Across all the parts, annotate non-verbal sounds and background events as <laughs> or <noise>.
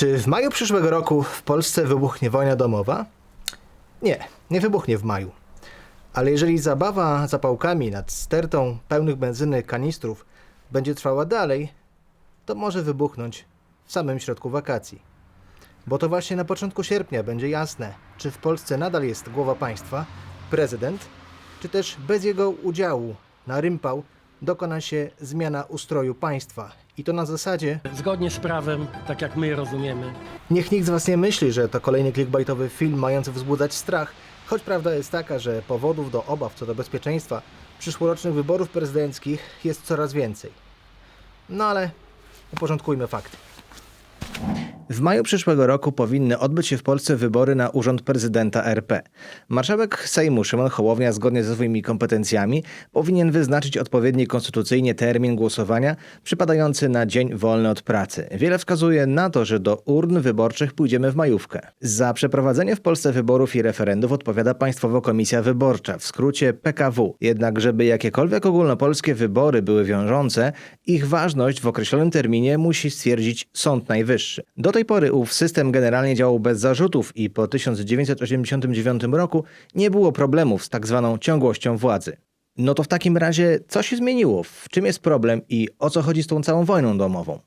Czy w maju przyszłego roku w Polsce wybuchnie wojna domowa? Nie, nie wybuchnie w maju. Ale jeżeli zabawa zapałkami nad stertą pełnych benzyny kanistrów będzie trwała dalej, to może wybuchnąć w samym środku wakacji. Bo to właśnie na początku sierpnia będzie jasne, czy w Polsce nadal jest głowa państwa, prezydent, czy też bez jego udziału na rympał dokona się zmiana ustroju państwa. I to na zasadzie, Zgodnie z prawem, tak jak my rozumiemy. Niech nikt z Was nie myśli, że to kolejny clickbaitowy film mający wzbudzać strach, choć prawda jest taka, że powodów do obaw co do bezpieczeństwa przyszłorocznych wyborów prezydenckich jest coraz więcej. No ale uporządkujmy fakty. W maju przyszłego roku powinny odbyć się w Polsce wybory na urząd prezydenta RP. Marszałek Sejmu Szymon Hołownia, zgodnie ze swoimi kompetencjami, powinien wyznaczyć odpowiedni konstytucyjnie termin głosowania przypadający na dzień wolny od pracy. Wiele wskazuje na to, że do urn wyborczych pójdziemy w majówkę. Za przeprowadzenie w Polsce wyborów i referendów odpowiada Państwowa Komisja Wyborcza, w skrócie PKW. Jednak, żeby jakiekolwiek ogólnopolskie wybory były wiążące, ich ważność w określonym terminie musi stwierdzić Sąd Najwyższy. Do tej pory ów system generalnie działał bez zarzutów i po 1989 roku nie było problemów z tak zwaną ciągłością władzy. No to w takim razie co się zmieniło? W czym jest problem i o co chodzi z tą całą wojną domową?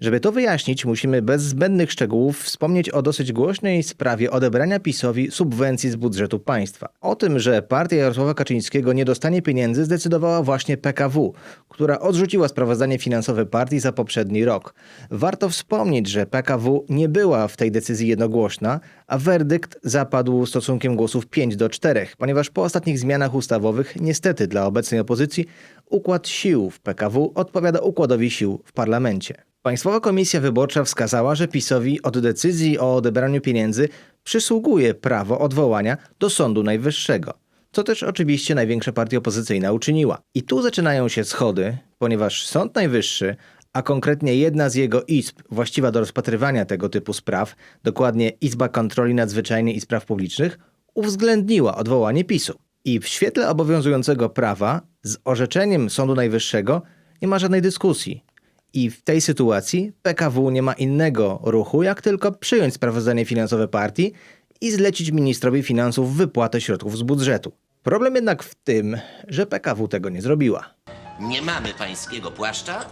Żeby to wyjaśnić, musimy bez zbędnych szczegółów wspomnieć o dosyć głośnej sprawie odebrania PiSowi subwencji z budżetu państwa. O tym, że partia Jarosława Kaczyńskiego nie dostanie pieniędzy, zdecydowała właśnie PKW, która odrzuciła sprawozdanie finansowe partii za poprzedni rok. Warto wspomnieć, że PKW nie była w tej decyzji jednogłośna, a werdykt zapadł stosunkiem głosów 5 do 4, ponieważ po ostatnich zmianach ustawowych, niestety dla obecnej opozycji, układ sił w PKW odpowiada układowi sił w parlamencie. Państwowa Komisja Wyborcza wskazała, że PiSowi od decyzji o odebraniu pieniędzy przysługuje prawo odwołania do Sądu Najwyższego, co też oczywiście największa partia opozycyjna uczyniła. I tu zaczynają się schody, ponieważ Sąd Najwyższy, a konkretnie jedna z jego izb właściwa do rozpatrywania tego typu spraw, dokładnie Izba Kontroli Nadzwyczajnej i Spraw Publicznych, uwzględniła odwołanie PiSu. I w świetle obowiązującego prawa z orzeczeniem Sądu Najwyższego nie ma żadnej dyskusji. I w tej sytuacji PKW nie ma innego ruchu, jak tylko przyjąć sprawozdanie finansowe partii i zlecić ministrowi finansów wypłatę środków z budżetu. Problem jednak w tym, że PKW tego nie zrobiła. Nie mamy pańskiego płaszcza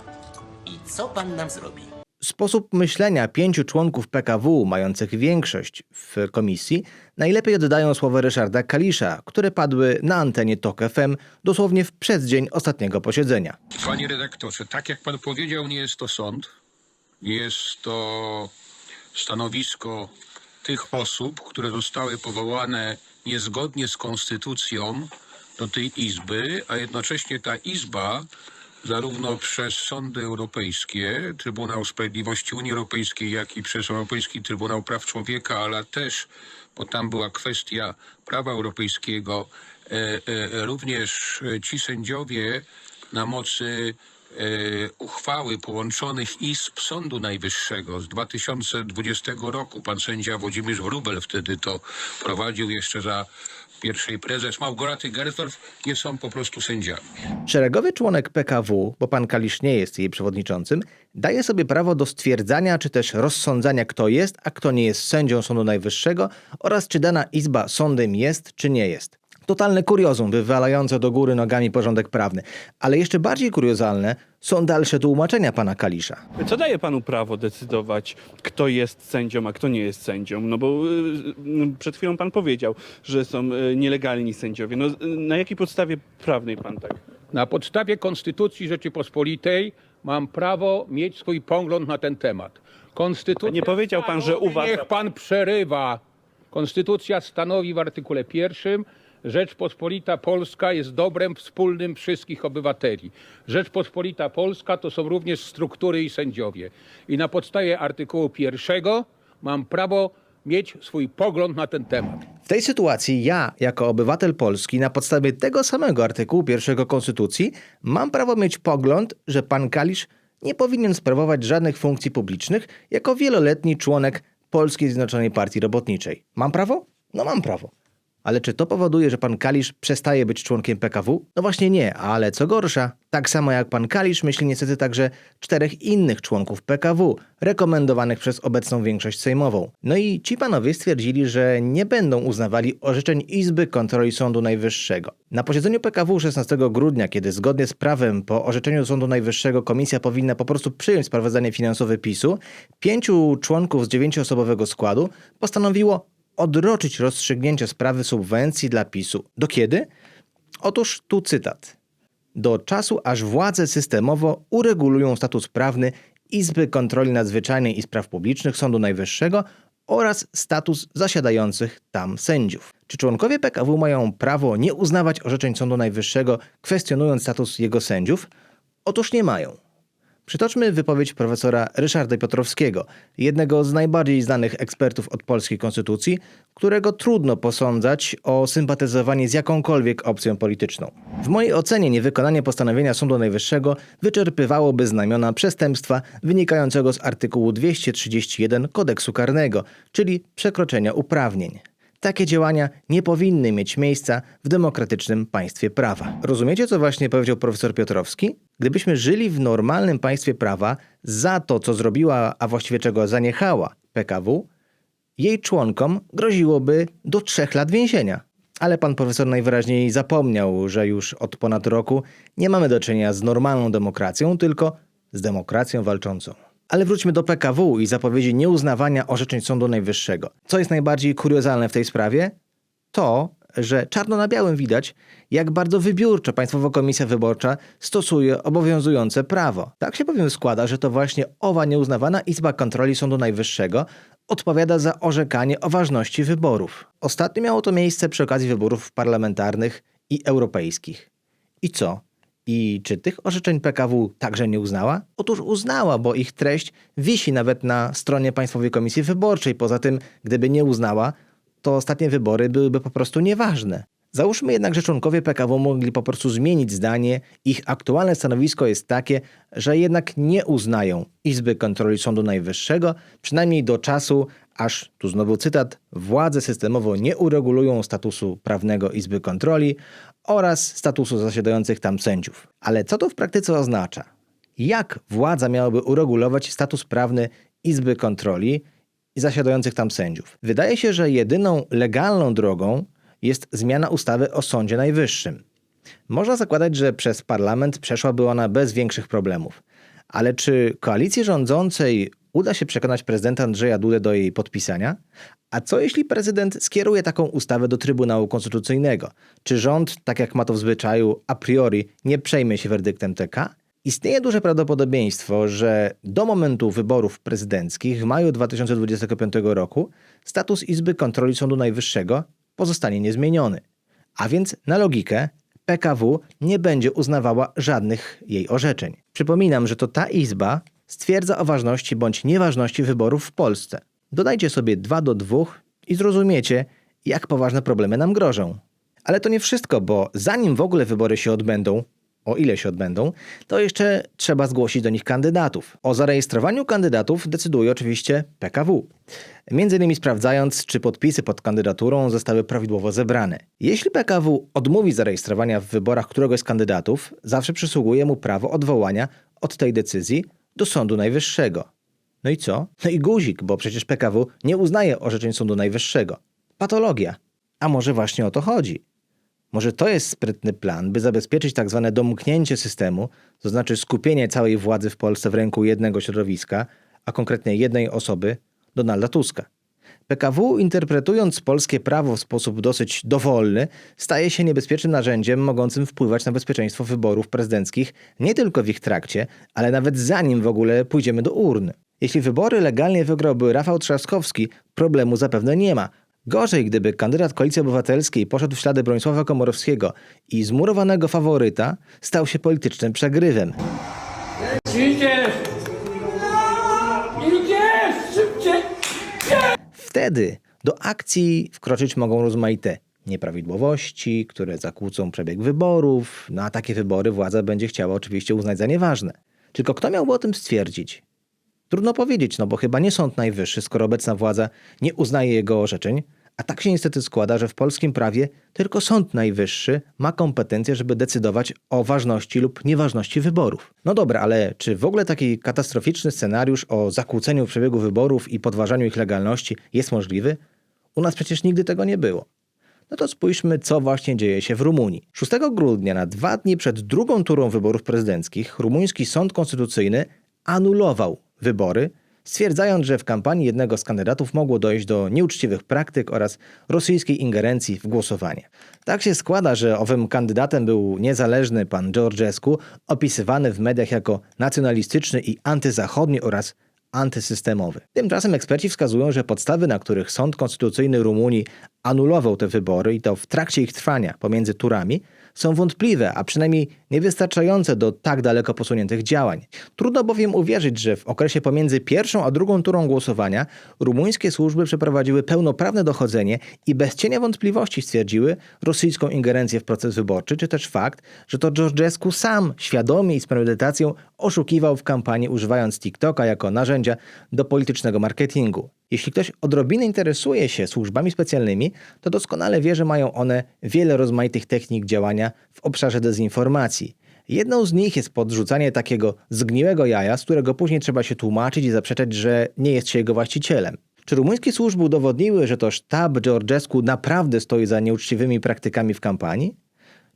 i co pan nam zrobi? Sposób myślenia pięciu członków PKW mających większość w komisji najlepiej oddają słowa Ryszarda Kalisza, które padły na antenie TOK FM dosłownie w przeddzień ostatniego posiedzenia. Panie redaktorze, tak jak pan powiedział, nie jest to sąd. Jest to stanowisko tych osób, które zostały powołane niezgodnie z konstytucją do tej izby, a jednocześnie ta izba zarówno przez sądy europejskie, Trybunał Sprawiedliwości Unii Europejskiej, jak i przez Europejski Trybunał Praw Człowieka, ale też, bo tam była kwestia prawa europejskiego, e, e, również ci sędziowie na mocy e, uchwały połączonych izb Sądu Najwyższego z 2020 roku. Pan sędzia Włodzimierz Wróbel wtedy to prowadził jeszcze za pierwszej prezes Małgorzaty Gersdorf, nie są po prostu sędziami. Szeregowy członek PKW, bo pan Kalisz nie jest jej przewodniczącym, daje sobie prawo do stwierdzania czy też rozsądzania, kto jest, a kto nie jest sędzią Sądu Najwyższego oraz czy dana izba sądem jest, czy nie jest. Totalne kuriozum, wywalające do góry nogami porządek prawny. Ale jeszcze bardziej kuriozalne są dalsze tłumaczenia pana Kalisza. Co daje panu prawo decydować, kto jest sędzią, a kto nie jest sędzią? No bo y, no, przed chwilą pan powiedział, że są y, nielegalni sędziowie. No, y, na jakiej podstawie prawnej pan tak? Na podstawie Konstytucji Rzeczypospolitej mam prawo mieć swój pogląd na ten temat. Konstytucja A nie powiedział pan, że uważa- Niech pan przerywa. Konstytucja stanowi w artykule pierwszym, Rzeczpospolita Polska jest dobrem wspólnym wszystkich obywateli. Rzeczpospolita Polska to są również struktury i sędziowie. I na podstawie artykułu pierwszego mam prawo mieć swój pogląd na ten temat. W tej sytuacji ja, jako obywatel Polski, na podstawie tego samego artykułu pierwszego Konstytucji, mam prawo mieć pogląd, że pan Kalisz nie powinien sprawować żadnych funkcji publicznych jako wieloletni członek Polskiej Zjednoczonej Partii Robotniczej. Mam prawo? No mam prawo. Ale czy to powoduje, że pan Kalisz przestaje być członkiem PKW? No właśnie nie, ale co gorsza, tak samo jak pan Kalisz myśli niestety także czterech innych członków PKW, rekomendowanych przez obecną większość sejmową. No i ci panowie stwierdzili, że nie będą uznawali orzeczeń Izby Kontroli Sądu Najwyższego. Na posiedzeniu PKW 16 grudnia, kiedy zgodnie z prawem po orzeczeniu Sądu Najwyższego komisja powinna po prostu przyjąć sprawozdanie finansowe PiSu, pięciu członków z dziewięcioosobowego składu postanowiło odroczyć rozstrzygnięcie sprawy subwencji dla PiSu. Do kiedy? Otóż tu cytat. Do czasu, aż władze systemowo uregulują status prawny Izby Kontroli Nadzwyczajnej i Spraw Publicznych Sądu Najwyższego oraz status zasiadających tam sędziów. Czy członkowie PKW mają prawo nie uznawać orzeczeń Sądu Najwyższego, kwestionując status jego sędziów? Otóż nie mają. Przytoczmy wypowiedź profesora Ryszarda Piotrowskiego, jednego z najbardziej znanych ekspertów od polskiej konstytucji, którego trudno posądzać o sympatyzowanie z jakąkolwiek opcją polityczną. W mojej ocenie niewykonanie postanowienia Sądu Najwyższego wyczerpywałoby znamiona przestępstwa wynikającego z artykułu 231 kodeksu karnego, czyli przekroczenia uprawnień. Takie działania nie powinny mieć miejsca w demokratycznym państwie prawa. Rozumiecie, co właśnie powiedział profesor Piotrowski? Gdybyśmy żyli w normalnym państwie prawa, za to, co zrobiła, a właściwie czego zaniechała PKW, jej członkom groziłoby do trzech lat więzienia. Ale pan profesor najwyraźniej zapomniał, że już od ponad roku nie mamy do czynienia z normalną demokracją, tylko z demokracją walczącą. Ale wróćmy do PKW i zapowiedzi nieuznawania orzeczeń Sądu Najwyższego. Co jest najbardziej kuriozalne w tej sprawie? To, że czarno na białym widać, jak bardzo wybiórczo Państwowa Komisja Wyborcza stosuje obowiązujące prawo. Tak się bowiem składa, że to właśnie owa nieuznawana Izba Kontroli Sądu Najwyższego odpowiada za orzekanie o ważności wyborów. Ostatnio miało to miejsce przy okazji wyborów parlamentarnych i europejskich. I co? I czy tych orzeczeń PKW także nie uznała? Otóż uznała, bo ich treść wisi nawet na stronie Państwowej Komisji Wyborczej. Poza tym, gdyby nie uznała, to ostatnie wybory byłyby po prostu nieważne. Załóżmy jednak, że członkowie PKW mogli po prostu zmienić zdanie. Ich aktualne stanowisko jest takie, że jednak nie uznają Izby Kontroli Sądu Najwyższego, przynajmniej do czasu, aż, tu znowu cytat, władze systemowo nie uregulują statusu prawnego Izby Kontroli oraz statusu zasiadających tam sędziów. Ale co to w praktyce oznacza? Jak władza miałaby uregulować status prawny Izby Kontroli i zasiadających tam sędziów? Wydaje się, że jedyną legalną drogą jest zmiana ustawy o Sądzie Najwyższym. Można zakładać, że przez parlament przeszłaby ona bez większych problemów. Ale czy koalicji rządzącej uda się przekonać prezydenta Andrzeja Dudę do jej podpisania? A co jeśli prezydent skieruje taką ustawę do Trybunału Konstytucyjnego? Czy rząd, tak jak ma to w zwyczaju, a priori nie przejmie się werdyktem TK? Istnieje duże prawdopodobieństwo, że do momentu wyborów prezydenckich w maju 2025 roku status Izby Kontroli Sądu Najwyższego pozostanie niezmieniony. A więc na logikę PKW nie będzie uznawała żadnych jej orzeczeń. Przypominam, że to ta izba stwierdza o ważności bądź nieważności wyborów w Polsce. Dodajcie sobie 2 do 2 i zrozumiecie, jak poważne problemy nam grożą. Ale to nie wszystko, bo zanim w ogóle wybory się odbędą, o ile się odbędą, to jeszcze trzeba zgłosić do nich kandydatów. O zarejestrowaniu kandydatów decyduje oczywiście PKW. Między innymi sprawdzając, czy podpisy pod kandydaturą zostały prawidłowo zebrane. Jeśli PKW odmówi zarejestrowania w wyborach któregoś z kandydatów, zawsze przysługuje mu prawo odwołania od tej decyzji do Sądu Najwyższego. No i co? No i guzik, bo przecież PKW nie uznaje orzeczeń Sądu Najwyższego. Patologia. A może właśnie o to chodzi? Może to jest sprytny plan, by zabezpieczyć tak zwane domknięcie systemu, to znaczy skupienie całej władzy w Polsce w ręku jednego środowiska, a konkretnie jednej osoby, Donalda Tuska. PKW, interpretując polskie prawo w sposób dosyć dowolny, staje się niebezpiecznym narzędziem mogącym wpływać na bezpieczeństwo wyborów prezydenckich nie tylko w ich trakcie, ale nawet zanim w ogóle pójdziemy do urn. Jeśli wybory legalnie wygrałby Rafał Trzaskowski, problemu zapewne nie ma. Gorzej, gdyby kandydat Koalicji Obywatelskiej poszedł w ślady Bronisława Komorowskiego i zmurowanego faworyta stał się politycznym przegrywem. Idziesz! Idziesz! Szybciej! Wtedy do akcji wkroczyć mogą rozmaite nieprawidłowości, które zakłócą przebieg wyborów, no a takie wybory władza będzie chciała oczywiście uznać za nieważne. Tylko kto miałby o tym stwierdzić? Trudno powiedzieć, no bo chyba nie Sąd Najwyższy, skoro obecna władza nie uznaje jego orzeczeń, A tak się niestety składa, że w polskim prawie tylko Sąd Najwyższy ma kompetencje, żeby decydować o ważności lub nieważności wyborów. No dobra, ale czy w ogóle taki katastroficzny scenariusz o zakłóceniu przebiegu wyborów i podważaniu ich legalności jest możliwy? U nas przecież nigdy tego nie było. No to spójrzmy, co właśnie dzieje się w Rumunii. 6 grudnia, na dwa dni przed drugą turą wyborów prezydenckich, rumuński sąd konstytucyjny anulował wybory, stwierdzając, że w kampanii jednego z kandydatów mogło dojść do nieuczciwych praktyk oraz rosyjskiej ingerencji w głosowanie. Tak się składa, że owym kandydatem był niezależny pan Georgescu, opisywany w mediach jako nacjonalistyczny i antyzachodni oraz antysystemowy. Tymczasem eksperci wskazują, że podstawy, na których Sąd Konstytucyjny Rumunii anulował te wybory i to w trakcie ich trwania pomiędzy turami, są wątpliwe, a przynajmniej niewystarczające do tak daleko posuniętych działań. Trudno bowiem uwierzyć, że w okresie pomiędzy pierwszą a drugą turą głosowania rumuńskie służby przeprowadziły pełnoprawne dochodzenie i bez cienia wątpliwości stwierdziły rosyjską ingerencję w proces wyborczy, czy też fakt, że to Georgescu sam świadomie i z premedytacją oszukiwał w kampanii używając TikToka jako narzędzia do politycznego marketingu. Jeśli ktoś odrobinę interesuje się służbami specjalnymi, to doskonale wie, że mają one wiele rozmaitych technik działania w obszarze dezinformacji. Jedną z nich jest podrzucanie takiego zgniłego jaja, z którego później trzeba się tłumaczyć i zaprzeczać, że nie jest się jego właścicielem. Czy rumuńskie służby udowodniły, że to sztab Georgescu naprawdę stoi za nieuczciwymi praktykami w kampanii?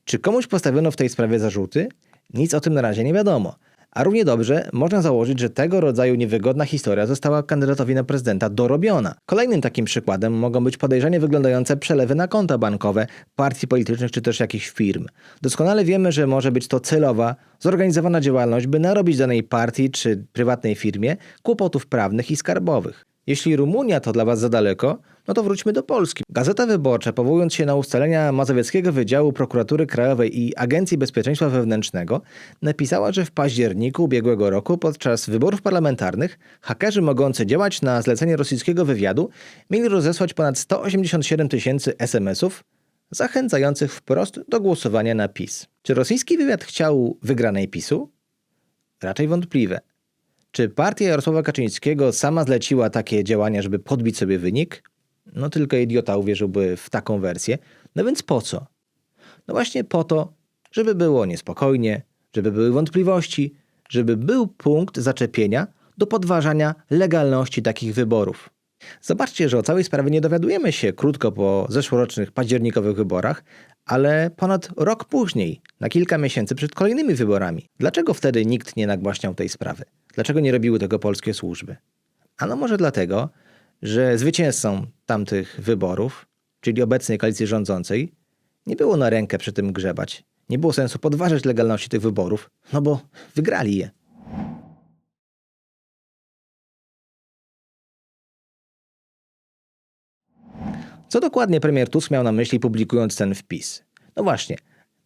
Czy komuś postawiono w tej sprawie zarzuty? Nic o tym na razie nie wiadomo. A równie dobrze można założyć, że tego rodzaju niewygodna historia została kandydatowi na prezydenta dorobiona. Kolejnym takim przykładem mogą być podejrzanie wyglądające przelewy na konta bankowe partii politycznych czy też jakichś firm. Doskonale wiemy, że może być to celowa, zorganizowana działalność, by narobić danej partii czy prywatnej firmie kłopotów prawnych i skarbowych. Jeśli Rumunia to dla Was za daleko, no to wróćmy do Polski. Gazeta Wyborcza, powołując się na ustalenia Mazowieckiego Wydziału Prokuratury Krajowej i Agencji Bezpieczeństwa Wewnętrznego, napisała, że w październiku ubiegłego roku podczas wyborów parlamentarnych hakerzy mogący działać na zlecenie rosyjskiego wywiadu mieli rozesłać ponad 187 tysięcy SMS-ów zachęcających wprost do głosowania na PiS. Czy rosyjski wywiad chciał wygranej PiSu? Raczej wątpliwe. Czy partia Jarosława Kaczyńskiego sama zleciła takie działania, żeby podbić sobie wynik? No tylko idiota uwierzyłby w taką wersję. No więc po co? No właśnie po to, żeby było niespokojnie, żeby były wątpliwości, żeby był punkt zaczepienia do podważania legalności takich wyborów. Zobaczcie, że o całej sprawie nie dowiadujemy się krótko po zeszłorocznych październikowych wyborach, ale ponad rok później, na kilka miesięcy przed kolejnymi wyborami. Dlaczego wtedy nikt nie nagłaśniał tej sprawy? Dlaczego nie robiły tego polskie służby? Ano może dlatego, że zwycięzcą tamtych wyborów, czyli obecnej koalicji rządzącej, nie było na rękę przy tym grzebać. Nie było sensu podważać legalności tych wyborów, no bo wygrali je. Co dokładnie premier Tusk miał na myśli publikując ten wpis? No właśnie,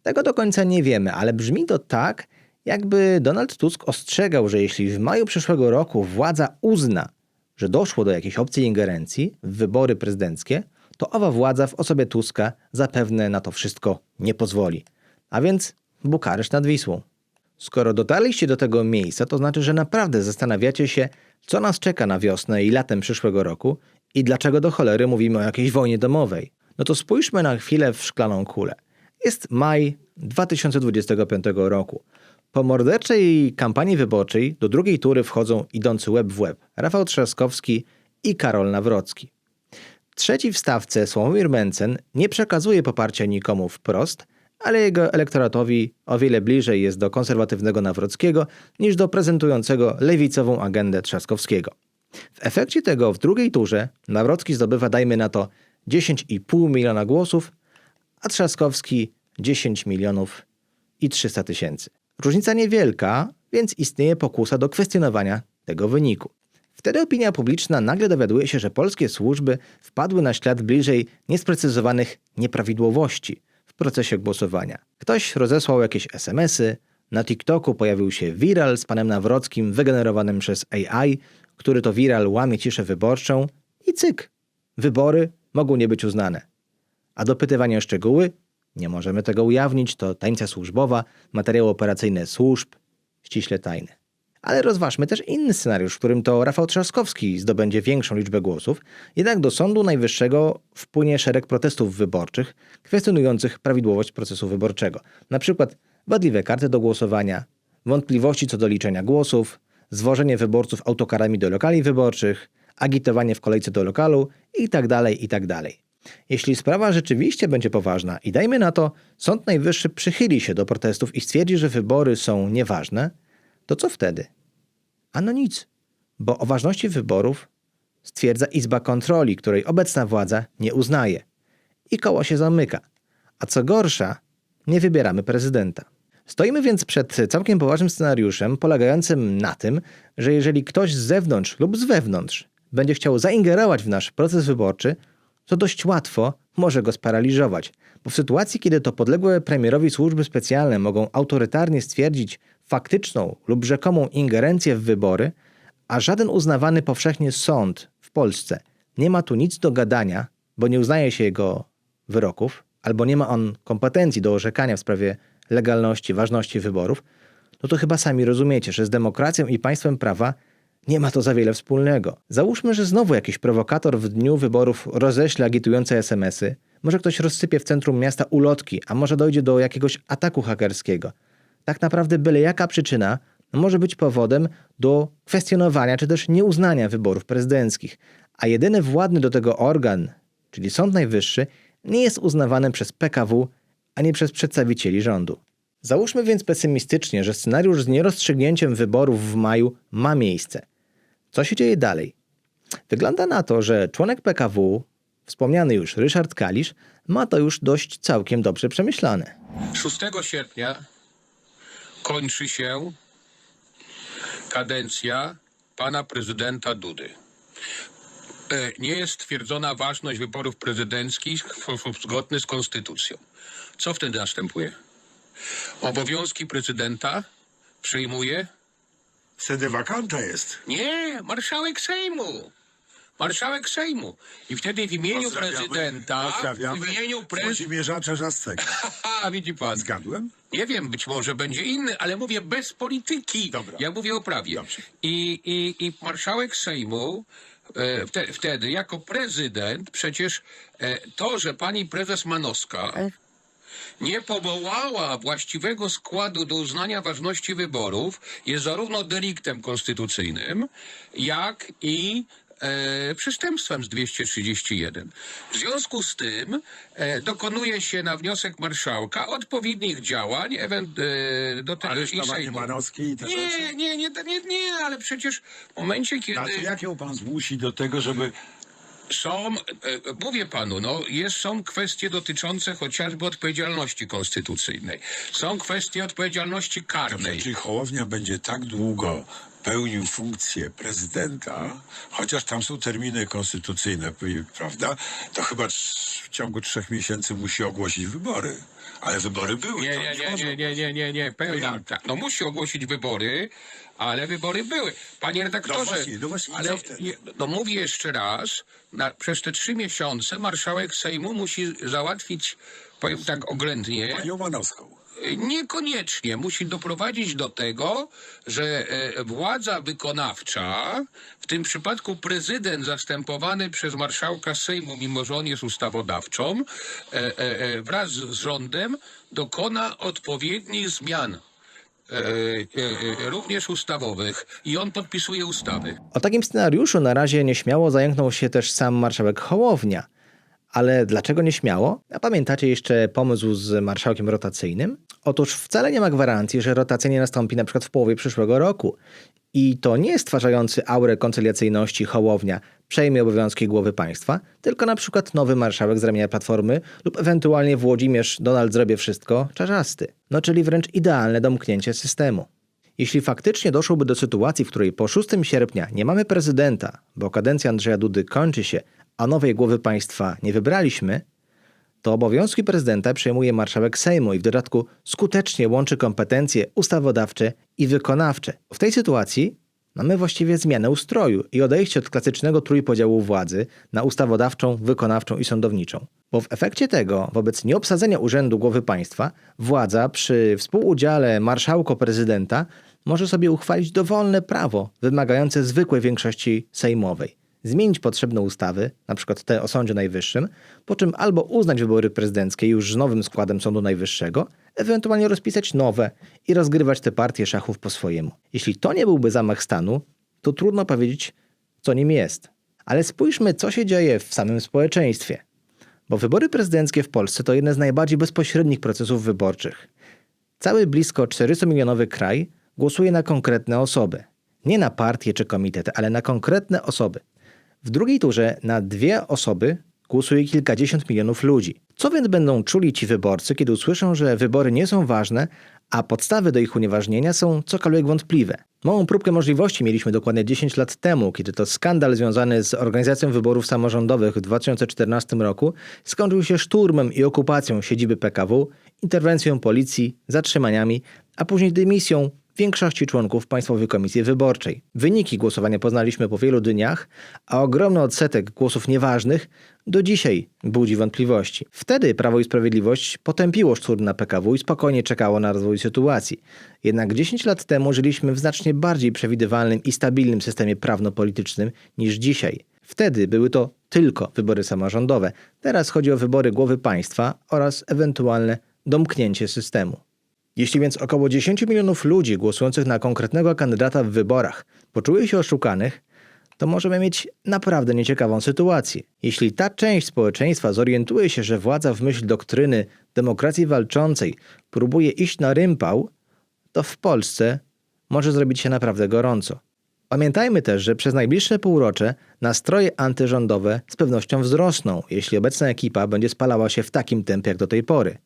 tego do końca nie wiemy, ale brzmi to tak, jakby Donald Tusk ostrzegał, że jeśli w maju przyszłego roku władza uzna, że doszło do jakiejś obcej ingerencji w wybory prezydenckie, to owa władza w osobie Tuska zapewne na to wszystko nie pozwoli. A więc Bukareszt nad Wisłą. Skoro dotarliście do tego miejsca, to znaczy, że naprawdę zastanawiacie się, co nas czeka na wiosnę i latem przyszłego roku i dlaczego do cholery mówimy o jakiejś wojnie domowej. No to spójrzmy na chwilę w szklaną kulę. Jest maj 2025 roku. Po morderczej kampanii wyborczej do drugiej tury wchodzą idący łeb w łeb Rafał Trzaskowski i Karol Nawrocki. Trzeci w stawce Sławomir Mencen nie przekazuje poparcia nikomu wprost, ale jego elektoratowi o wiele bliżej jest do konserwatywnego Nawrockiego niż do prezentującego lewicową agendę Trzaskowskiego. W efekcie tego w drugiej turze Nawrocki zdobywa, dajmy na to, 10,5 miliona głosów, a Trzaskowski 10 milionów i 300 tysięcy. Różnica niewielka, więc istnieje pokusa do kwestionowania tego wyniku. Wtedy opinia publiczna nagle dowiaduje się, że polskie służby wpadły na ślad bliżej niesprecyzowanych nieprawidłowości w procesie głosowania. Ktoś rozesłał jakieś SMS-y, na TikToku pojawił się viral z panem Nawrockim wygenerowanym przez AI, który to viral łamie ciszę wyborczą i cyk. Wybory mogą nie być uznane. A dopytywanie o szczegóły? Nie możemy tego ujawnić, to tajemnica służbowa, materiały operacyjne służb, ściśle tajne. Ale rozważmy też inny scenariusz, w którym to Rafał Trzaskowski zdobędzie większą liczbę głosów, jednak do Sądu Najwyższego wpłynie szereg protestów wyborczych kwestionujących prawidłowość procesu wyborczego. Na przykład wadliwe karty do głosowania, wątpliwości co do liczenia głosów, zwożenie wyborców autokarami do lokali wyborczych, agitowanie w kolejce do lokalu itd. itd. Jeśli sprawa rzeczywiście będzie poważna i dajmy na to, Sąd Najwyższy przychyli się do protestów i stwierdzi, że wybory są nieważne, to co wtedy? Ano nic, bo o ważności wyborów stwierdza Izba Kontroli, której obecna władza nie uznaje. I koło się zamyka. A co gorsza, nie wybieramy prezydenta. Stoimy więc przed całkiem poważnym scenariuszem polegającym na tym, że jeżeli ktoś z zewnątrz lub z wewnątrz będzie chciał zaingerować w nasz proces wyborczy, to dość łatwo może go sparaliżować, bo w sytuacji, kiedy to podległe premierowi służby specjalne mogą autorytarnie stwierdzić faktyczną lub rzekomą ingerencję w wybory, a żaden uznawany powszechnie sąd w Polsce nie ma tu nic do gadania, bo nie uznaje się jego wyroków, albo nie ma on kompetencji do orzekania w sprawie legalności, ważności wyborów, no to chyba sami rozumiecie, że z demokracją i państwem prawa nie ma to za wiele wspólnego. Załóżmy, że znowu jakiś prowokator w dniu wyborów roześle agitujące SMS-y, może ktoś rozsypie w centrum miasta ulotki, a może dojdzie do jakiegoś ataku hakerskiego. Tak naprawdę byle jaka przyczyna może być powodem do kwestionowania czy też nieuznania wyborów prezydenckich, a jedyny władny do tego organ, czyli Sąd Najwyższy, nie jest uznawany przez PKW ani przez przedstawicieli rządu. Załóżmy więc pesymistycznie, że scenariusz z nierozstrzygnięciem wyborów w maju ma miejsce. Co się dzieje dalej? Wygląda na to, że członek PKW, wspomniany już Ryszard Kalisz, ma to już dość całkiem dobrze przemyślane. 6 sierpnia kończy się kadencja pana prezydenta Dudy. E, Nie jest stwierdzona ważność wyborów prezydenckich zgodny z konstytucją. Co wtedy następuje? Obowiązki prezydenta przejmuje Wtedy wakanta jest. nie, marszałek Sejmu. Marszałek Sejmu. I wtedy w imieniu Pozdrawiamy. prezydenta, Pozdrawiamy. w imieniu prezydenta, Włodzimierza Czerzastego. <laughs> a widzi pan, Zgadłem? Nie wiem, być może będzie inny, ale mówię bez polityki. Dobra. Ja mówię o prawie. Dobrze. I, i, I marszałek Sejmu e, wte, wtedy jako prezydent przecież e, to, że pani prezes Manowska nie powołała właściwego składu do uznania ważności wyborów jest zarówno deliktem konstytucyjnym, jak i e, przestępstwem z 231. W związku z tym e, dokonuje się na wniosek marszałka odpowiednich działań ewent, e, do tego i Sejmu. Manowskiej i te rzeczy. Nie, nie, nie, nie, nie, ale przecież w momencie, kiedy... A to jak ją pan zmusi do tego, żeby... Są, e, mówię panu, no, jest, są kwestie dotyczące chociażby odpowiedzialności konstytucyjnej. Są kwestie odpowiedzialności karnej. Czy Hołownia będzie tak długo pełnił funkcję prezydenta, chociaż tam są terminy konstytucyjne, prawda? To chyba w ciągu trzech miesięcy musi ogłosić wybory. Ale wybory były. Nie, nie, nie, nie, nie, nie, nie, nie? Tak, no musi ogłosić wybory, ale wybory były. Panie redaktorze, No właśnie, no właśnie, ale nie, no mówię jeszcze raz, na, przez te trzy miesiące marszałek Sejmu musi załatwić, powiem tak oględnie, Panią Manowską. Niekoniecznie. Musi doprowadzić do tego, że e, władza wykonawcza, w tym przypadku prezydent zastępowany przez marszałka Sejmu, mimo że on jest ustawodawczą, e, e, wraz z rządem dokona odpowiednich zmian. Również ustawowych i on podpisuje ustawy. O takim scenariuszu na razie nieśmiało zająknął się też sam marszałek Hołownia. Ale dlaczego nieśmiało? A pamiętacie jeszcze pomysł z marszałkiem rotacyjnym? Otóż wcale nie ma gwarancji, że rotacja nie nastąpi na przykład w połowie przyszłego roku. I to nie stwarzający aurę koncyliacyjności Hołownia przejmie obowiązki głowy państwa, tylko na przykład nowy marszałek z ramienia Platformy lub ewentualnie Włodzimierz Donald zrobię wszystko czarzasty. No czyli wręcz idealne domknięcie systemu. Jeśli faktycznie doszłoby do sytuacji, w której po 6 sierpnia nie mamy prezydenta, bo kadencja Andrzeja Dudy kończy się, a nowej głowy państwa nie wybraliśmy, to obowiązki prezydenta przejmuje marszałek Sejmu i w dodatku skutecznie łączy kompetencje ustawodawcze i wykonawcze. W tej sytuacji mamy właściwie zmianę ustroju i odejście od klasycznego trójpodziału władzy na ustawodawczą, wykonawczą i sądowniczą. Bo w efekcie tego, wobec nieobsadzenia urzędu głowy państwa, władza przy współudziale marszałko prezydenta może sobie uchwalić dowolne prawo wymagające zwykłej większości sejmowej. Zmienić potrzebne ustawy, np. te o Sądzie Najwyższym, po czym albo uznać wybory prezydenckie już z nowym składem Sądu Najwyższego, ewentualnie rozpisać nowe i rozgrywać te partie szachów po swojemu. Jeśli to nie byłby zamach stanu, to trudno powiedzieć, co nim jest. Ale spójrzmy, co się dzieje w samym społeczeństwie. Bo wybory prezydenckie w Polsce to jedne z najbardziej bezpośrednich procesów wyborczych. Cały blisko 400-milionowy kraj głosuje na konkretne osoby. Nie na partie czy komitety, ale na konkretne osoby. W drugiej turze na dwie osoby głosuje kilkadziesiąt milionów ludzi. Co więc będą czuli ci wyborcy, kiedy usłyszą, że wybory nie są ważne, a podstawy do ich unieważnienia są cokolwiek wątpliwe? Małą próbkę możliwości mieliśmy dokładnie 10 lat temu, kiedy to skandal związany z organizacją wyborów samorządowych w 2014 roku skończył się szturmem i okupacją siedziby PKW, interwencją policji, zatrzymaniami, a później dymisją większości członków Państwowej Komisji Wyborczej. Wyniki głosowania poznaliśmy po wielu dniach, a ogromny odsetek głosów nieważnych do dzisiaj budzi wątpliwości. Wtedy Prawo i Sprawiedliwość potępiło szturm na PKW i spokojnie czekało na rozwój sytuacji. Jednak 10 lat temu żyliśmy w znacznie bardziej przewidywalnym i stabilnym systemie prawno-politycznym niż dzisiaj. Wtedy były to tylko wybory samorządowe. Teraz chodzi o wybory głowy państwa oraz ewentualne domknięcie systemu. Jeśli więc około 10 milionów ludzi głosujących na konkretnego kandydata w wyborach poczuje się oszukanych, to możemy mieć naprawdę nieciekawą sytuację. Jeśli ta część społeczeństwa zorientuje się, że władza w myśl doktryny demokracji walczącej próbuje iść na rympał, to w Polsce może zrobić się naprawdę gorąco. Pamiętajmy też, że przez najbliższe półrocze nastroje antyrządowe z pewnością wzrosną, jeśli obecna ekipa będzie spalała się w takim tempie jak do tej pory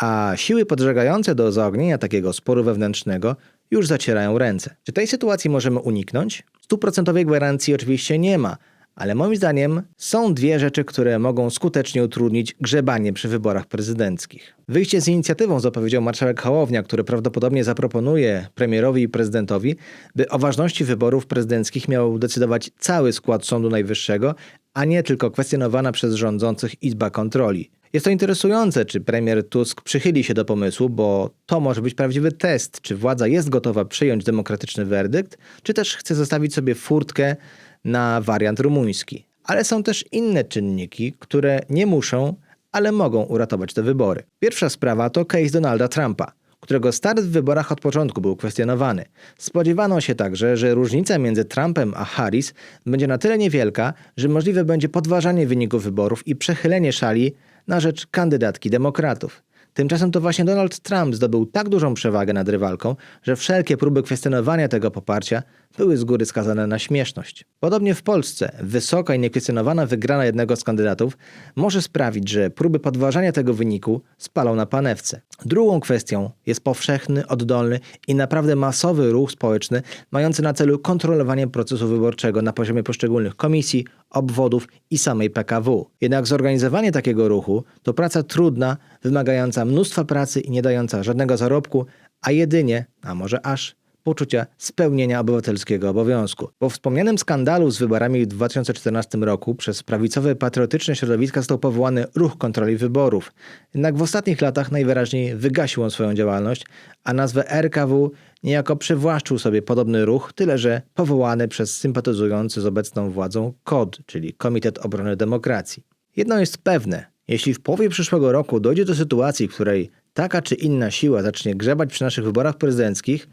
a siły podżegające do zaognienia takiego sporu wewnętrznego już zacierają ręce. Czy tej sytuacji możemy uniknąć? Stuprocentowej gwarancji oczywiście nie ma, ale moim zdaniem są dwie rzeczy, które mogą skutecznie utrudnić grzebanie przy wyborach prezydenckich. Wyjście z inicjatywą zapowiedział marszałek Hołownia, który prawdopodobnie zaproponuje premierowi i prezydentowi, by o ważności wyborów prezydenckich miał decydować cały skład Sądu Najwyższego, a nie tylko kwestionowana przez rządzących Izba Kontroli. Jest to interesujące, czy premier Tusk przychyli się do pomysłu, bo to może być prawdziwy test, czy władza jest gotowa przyjąć demokratyczny werdykt, czy też chce zostawić sobie furtkę na wariant rumuński. Ale są też inne czynniki, które nie muszą, ale mogą uratować te wybory. Pierwsza sprawa to case Donalda Trumpa, którego start w wyborach od początku był kwestionowany. Spodziewano się także, że różnica między Trumpem a Harris będzie na tyle niewielka, że możliwe będzie podważanie wyników wyborów i przechylenie szali na rzecz kandydatki demokratów. Tymczasem to właśnie Donald Trump zdobył tak dużą przewagę nad rywalką, że wszelkie próby kwestionowania tego poparcia były z góry skazane na śmieszność. Podobnie w Polsce wysoka i niekwestionowana wygrana jednego z kandydatów może sprawić, że próby podważania tego wyniku spalą na panewce. Drugą kwestią jest powszechny, oddolny i naprawdę masowy ruch społeczny mający na celu kontrolowanie procesu wyborczego na poziomie poszczególnych komisji, obwodów i samej PKW. Jednak zorganizowanie takiego ruchu to praca trudna, wymagająca mnóstwa pracy i nie dająca żadnego zarobku, a jedynie, a może aż, poczucia spełnienia obywatelskiego obowiązku. Po wspomnianym skandalu z wyborami w 2014 roku przez prawicowe patriotyczne środowiska został powołany Ruch Kontroli Wyborów. Jednak w ostatnich latach najwyraźniej wygasił on swoją działalność, a nazwę RKW niejako przywłaszczył sobie podobny ruch, tyle że powołany przez sympatyzujący z obecną władzą KOD, czyli Komitet Obrony Demokracji. Jedno jest pewne, jeśli w połowie przyszłego roku dojdzie do sytuacji, w której taka czy inna siła zacznie grzebać przy naszych wyborach prezydenckich,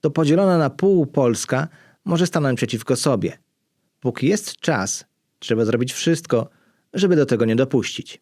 to podzielona na pół Polska może stanąć przeciwko sobie. Póki jest czas, trzeba zrobić wszystko, żeby do tego nie dopuścić.